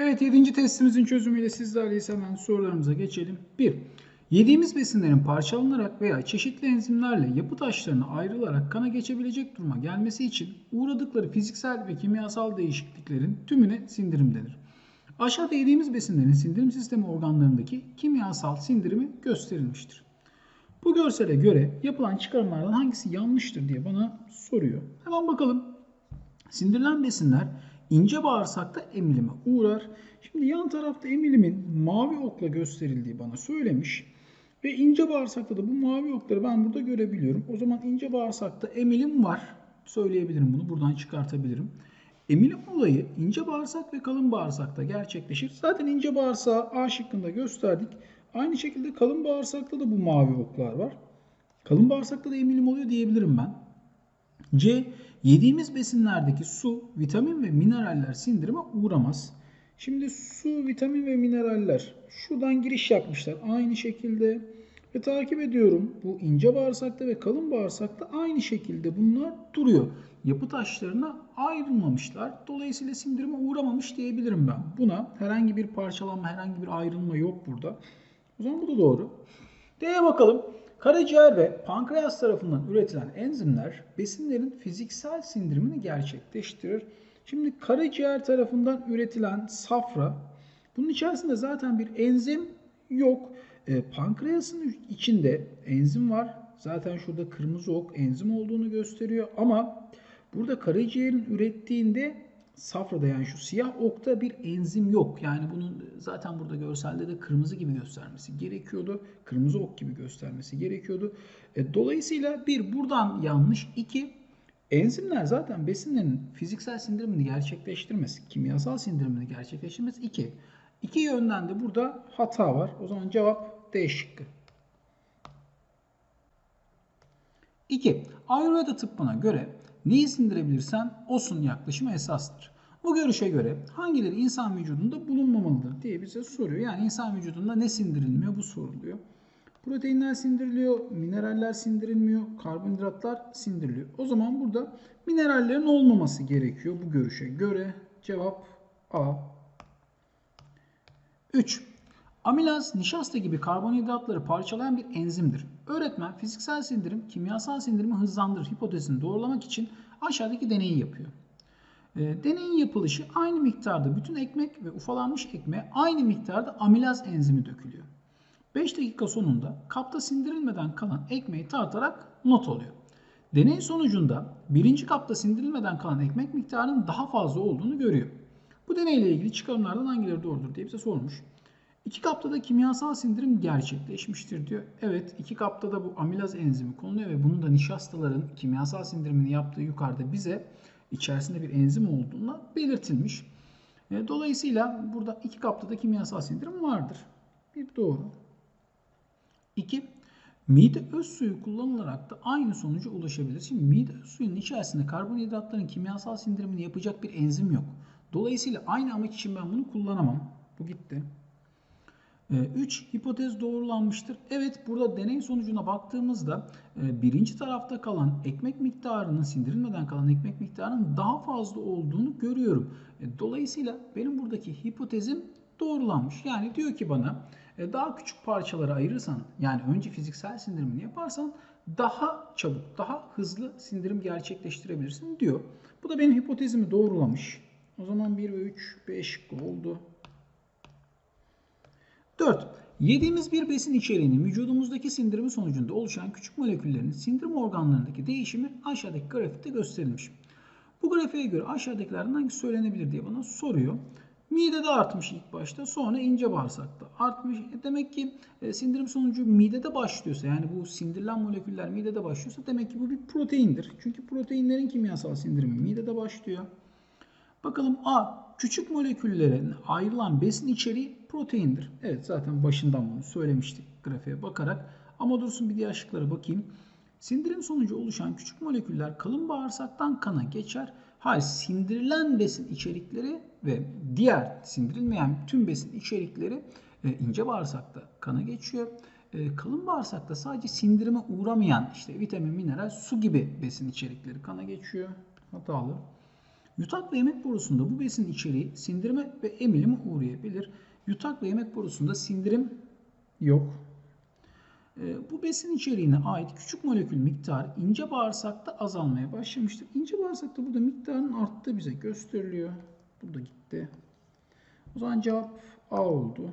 Evet 7. testimizin çözümüyle sizlerleyiz hemen sorularımıza geçelim. 1. Yediğimiz besinlerin parçalanarak veya çeşitli enzimlerle yapı taşlarına ayrılarak kana geçebilecek duruma gelmesi için uğradıkları fiziksel ve kimyasal değişikliklerin tümüne sindirim denir. Aşağıda yediğimiz besinlerin sindirim sistemi organlarındaki kimyasal sindirimi gösterilmiştir. Bu görsele göre yapılan çıkarımlardan hangisi yanlıştır diye bana soruyor. Hemen bakalım. Sindirilen besinler ince bağırsakta emilime uğrar. Şimdi yan tarafta emilimin mavi okla gösterildiği bana söylemiş. Ve ince bağırsakta da bu mavi okları ben burada görebiliyorum. O zaman ince bağırsakta emilim var. Söyleyebilirim bunu. Buradan çıkartabilirim. Emilim olayı ince bağırsak ve kalın bağırsakta gerçekleşir. Zaten ince bağırsağı A şıkkında gösterdik. Aynı şekilde kalın bağırsakta da bu mavi oklar var. Kalın bağırsakta da emilim oluyor diyebilirim ben. C. Yediğimiz besinlerdeki su, vitamin ve mineraller sindirime uğramaz. Şimdi su, vitamin ve mineraller şuradan giriş yapmışlar. Aynı şekilde ve takip ediyorum. Bu ince bağırsakta ve kalın bağırsakta aynı şekilde bunlar duruyor. Yapı taşlarına ayrılmamışlar. Dolayısıyla sindirime uğramamış diyebilirim ben. Buna herhangi bir parçalanma, herhangi bir ayrılma yok burada. O zaman bu da doğru. D'ye bakalım. Karaciğer ve pankreas tarafından üretilen enzimler besinlerin fiziksel sindirimini gerçekleştirir. Şimdi karaciğer tarafından üretilen safra, bunun içerisinde zaten bir enzim yok. E, pankreasın içinde enzim var. Zaten şurada kırmızı ok enzim olduğunu gösteriyor ama burada karaciğerin ürettiğinde safrada yani şu siyah okta bir enzim yok. Yani bunun zaten burada görselde de kırmızı gibi göstermesi gerekiyordu. Kırmızı ok gibi göstermesi gerekiyordu. E, dolayısıyla bir buradan yanlış. iki enzimler zaten besinlerin fiziksel sindirimini gerçekleştirmesi, kimyasal sindirimini gerçekleştirmesi iki. İki yönden de burada hata var. O zaman cevap D şıkkı. 2. Ayurveda tıbbına göre neyi sindirebilirsen osun yaklaşımı esastır. Bu görüşe göre hangileri insan vücudunda bulunmamalıdır diye bize soruyor. Yani insan vücudunda ne sindirilmiyor bu soruluyor. Proteinler sindiriliyor, mineraller sindirilmiyor, karbonhidratlar sindiriliyor. O zaman burada minerallerin olmaması gerekiyor bu görüşe göre. Cevap A. 3. Amilaz, nişasta gibi karbonhidratları parçalayan bir enzimdir. Öğretmen fiziksel sindirim, kimyasal sindirimi hızlandırır hipotezini doğrulamak için aşağıdaki deneyi yapıyor. E, deneyin yapılışı aynı miktarda bütün ekmek ve ufalanmış ekmeğe aynı miktarda amilaz enzimi dökülüyor. 5 dakika sonunda kapta sindirilmeden kalan ekmeği tartarak not alıyor. Deney sonucunda birinci kapta sindirilmeden kalan ekmek miktarının daha fazla olduğunu görüyor. Bu deneyle ilgili çıkarımlardan hangileri doğrudur diye bize sormuş. İki kapta da kimyasal sindirim gerçekleşmiştir diyor. Evet iki kapta da bu amilaz enzimi konuluyor ve bunun da nişastaların kimyasal sindirimini yaptığı yukarıda bize içerisinde bir enzim olduğuna belirtilmiş. E, dolayısıyla burada iki kapta da kimyasal sindirim vardır. Bir doğru. İki, mide öz suyu kullanılarak da aynı sonuca ulaşabilir. Şimdi mide öz suyunun içerisinde karbonhidratların kimyasal sindirimini yapacak bir enzim yok. Dolayısıyla aynı amaç için ben bunu kullanamam. Bu gitti. 3. Ee, hipotez doğrulanmıştır. Evet burada deney sonucuna baktığımızda e, birinci tarafta kalan ekmek miktarının sindirilmeden kalan ekmek miktarının daha fazla olduğunu görüyorum. E, dolayısıyla benim buradaki hipotezim doğrulanmış. Yani diyor ki bana e, daha küçük parçalara ayırırsan yani önce fiziksel sindirimini yaparsan daha çabuk, daha hızlı sindirim gerçekleştirebilirsin diyor. Bu da benim hipotezimi doğrulamış. O zaman 1 ve 3 5 oldu. 4. Yediğimiz bir besin içeriğinin vücudumuzdaki sindirimi sonucunda oluşan küçük moleküllerin sindirim organlarındaki değişimi aşağıdaki grafikte gösterilmiş. Bu grafiğe göre aşağıdakilerden hangisi söylenebilir diye bana soruyor. Midede artmış ilk başta sonra ince bağırsakta artmış. E demek ki e, sindirim sonucu midede başlıyorsa yani bu sindirilen moleküller midede başlıyorsa demek ki bu bir proteindir. Çünkü proteinlerin kimyasal sindirimi midede başlıyor. Bakalım A. Küçük moleküllerin ayrılan besin içeriği proteindir. Evet zaten başından bunu söylemiştik grafiğe bakarak. Ama dursun bir diğer şıklara bakayım. Sindirim sonucu oluşan küçük moleküller kalın bağırsaktan kana geçer. Hayır sindirilen besin içerikleri ve diğer sindirilmeyen tüm besin içerikleri e, ince bağırsakta kana geçiyor. E, kalın bağırsakta sadece sindirime uğramayan işte vitamin, mineral, su gibi besin içerikleri kana geçiyor. Hatalı. Yutak ve yemek borusunda bu besin içeriği sindirime ve emilime uğrayabilir. Yutak ve yemek borusunda sindirim yok. Ee, Bu besin içeriğine ait küçük molekül miktarı ince bağırsakta azalmaya başlamıştır. İnce bağırsakta burada miktarın arttığı bize gösteriliyor. Burada gitti. O zaman cevap A oldu.